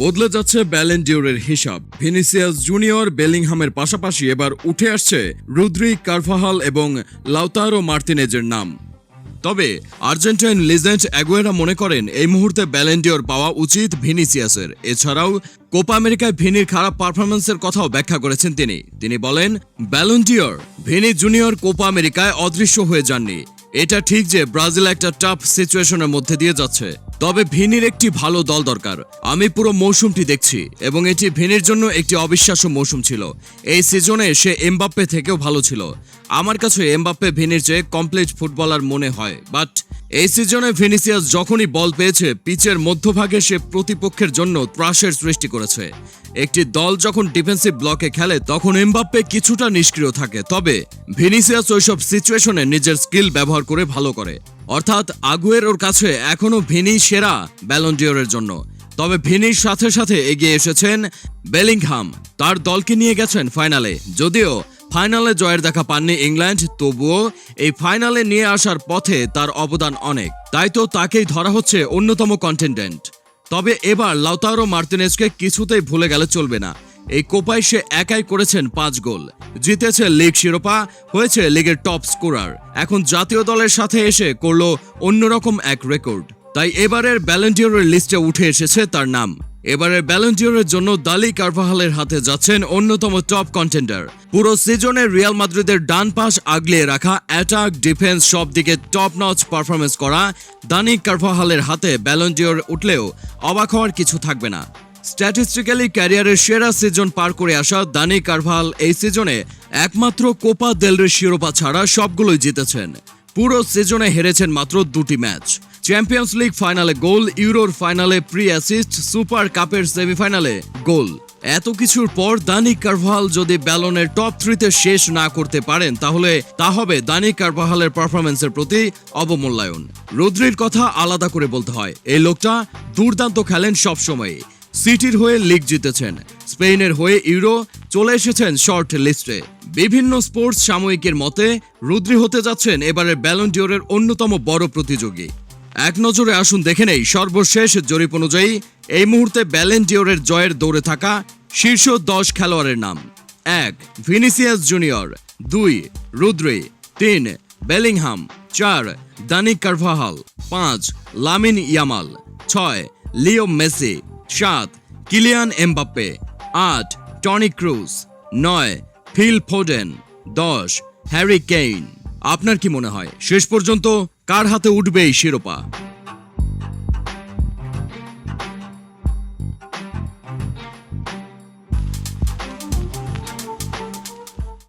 বদলে যাচ্ছে ব্যালেন্ডিওরের হিসাব। ভিনিসিয়াস জুনিয়র বেলিংহামের পাশাপাশি এবার উঠে আসছে রুদ্রি কারফাহাল এবং লাউতারো মার্তিনেজের নাম। তবে আর্জেন্টাইন লিজেন্ড অ্যাগুয়েরা মনে করেন, এই মুহূর্তে ব্যালেন্ডিওর পাওয়া উচিত ভিনিসিয়াসের। এছাড়াও কোপা আমেরিকায় ভিনির খারাপ পারফরমেন্সের কথাও ব্যাখ্যা করেছেন তিনি। তিনি বলেন, ব্যালেন্ডিওর ভিনি জুনিয়র কোপা আমেরিকায় অদৃশ্য হয়ে যাননি। এটা ঠিক যে ব্রাজিল একটা টাফ সিচুয়েশনের মধ্যে দিয়ে যাচ্ছে। তবে ভিনির একটি ভালো দল দরকার। আমি পুরো মৌসুমটি দেখছি এবং এটি ভিনির জন্য একটি অবিশ্বাস্য মৌসুম ছিল। এই সিজনে সে এমবাপ্পে থেকেও ভালো ছিল। আমার কাছে এমবাপ্পে ভিনির চেয়ে কমপ্লিট ফুটবলার মনে হয় বাট এই সিজনে ভিনিসিয়াস যখনই বল পেয়েছে, পিচের মধ্যভাগে সে প্রতিপক্ষের জন্য ত্রাসের সৃষ্টি করেছে। একটি দল যখন ডিফেন্সিভ ব্লকে খেলে, তখন এমবাপ্পে কিছুটা নিষ্ক্রিয় থাকে। তবে ভিনিসিয়াস ওইসব সিচুয়েশনে নিজের স্কিল ব্যবহার করে ভালো করে। অর্থাৎ আগুয়ের ওর কাছে এখনও ভিনি সেরা ব্যালন্ডিওরের জন্য। তবে ভিনির সাথে সাথে এগিয়ে এসেছেন বেলিংহাম। তার দলকে নিয়ে গেছেন ফাইনালে। যদিও ফাইনালে জয়ের দেখা পাননি ইংল্যান্ড, তবুও এই ফাইনালে নিয়ে আসার পথে তার অবদান অনেক। তাই তো তাকেই ধরা হচ্ছে অন্যতম কন্টেন্ডেন্ট তবে এবার লাউতারো মার্তিনেজকে কিছুতেই ভুলে গেলে চলবে না। এই কোপায় সে একাই করেছেন পাঁচ গোল। জিতেছে লিগ শিরোপা, হয়েছে লিগের টপ স্কোরার এখন জাতীয় দলের সাথে এসে করল অন্যরকম এক রেকর্ড তাই এবারের ব্যালেন্ডিওরের লিস্টে উঠে এসেছে তার নাম। এবারের ব্যালেন্ডিওরের জন্য দালি কারভাহালের হাতে যাচ্ছেন অন্যতম টপ কন্টেন্ডার পুরো সিজনে রিয়াল মাদ্রিদের ডান পাশ আগলিয়ে রাখা অ্যাটাক ডিফেন্স সব দিকে টপ নচ পারফরমেন্স করা দানি কারভাহালের হাতে ব্যালেন্ডিওর উঠলেও অবাক হওয়ার কিছু থাকবে না। স্ট্যাটিস্টিক্যালি ক্যারিয়ারের সেরা সিজন পার করে আসা দানি কারভাল এই সিজনে একমাত্র কোপা দেলরে শিরোপা ছাড়া সবগুলোই জিতেছেন। পুরো সিজনে হেরেছেন মাত্র দুটি ম্যাচ চ্যাম্পিয়ন্স লিগ ফাইনালে গোল ইউরোর ফাইনালে প্রি অ্যাসিস্ট সুপার কাপের সেমিফাইনালে গোল এত কিছুর পর দানি কারভাল যদি ব্যালনের টপ থ্রিতে শেষ না করতে পারেন, তাহলে তা হবে দানি কারভালের পারফরমেন্সের প্রতি অবমূল্যায়ন। রুদ্রির কথা আলাদা করে বলতে হয়। এই লোকটা দুর্দান্ত খেলেন সবসময় সিটির হয়ে লিগ জিতেছেন। স্পেনের হয়ে ইউরো চলে এসেছেন শর্ট লিস্টে বিভিন্ন স্পোর্টস সাময়িকের মতে রুদ্রি হতে যাচ্ছেন এবারের ব্যালন্ডিওরের অন্যতম বড় প্রতিযোগী। এক নজরে আসুন, দেখে নেই। সর্বশেষ জরিপ অনুযায়ী, এই মুহূর্তে ব্যালেন্ডিওরের জয়ের দৌড়ে থাকা শীর্ষ দশ খেলোয়াড়ের নাম। এক, ভিনিসিয়াস জুনিয়র। দুই, রুদ্রি। তিন, বেলিংহাম। চার দানিক কারভাহাল। পাঁচ, লামিন ইয়ামাল। ছয়, লিও মেসি। সাত, কিলিয়ান এমবাপ্পে। আট, টনি ক্রুজ। নয়, ফিল ফোডেন। দশ, হ্যারি কেইন। আপনার কি মনে হয়? শেষ পর্যন্ত কার হাতে উঠবে এই শিরোপা?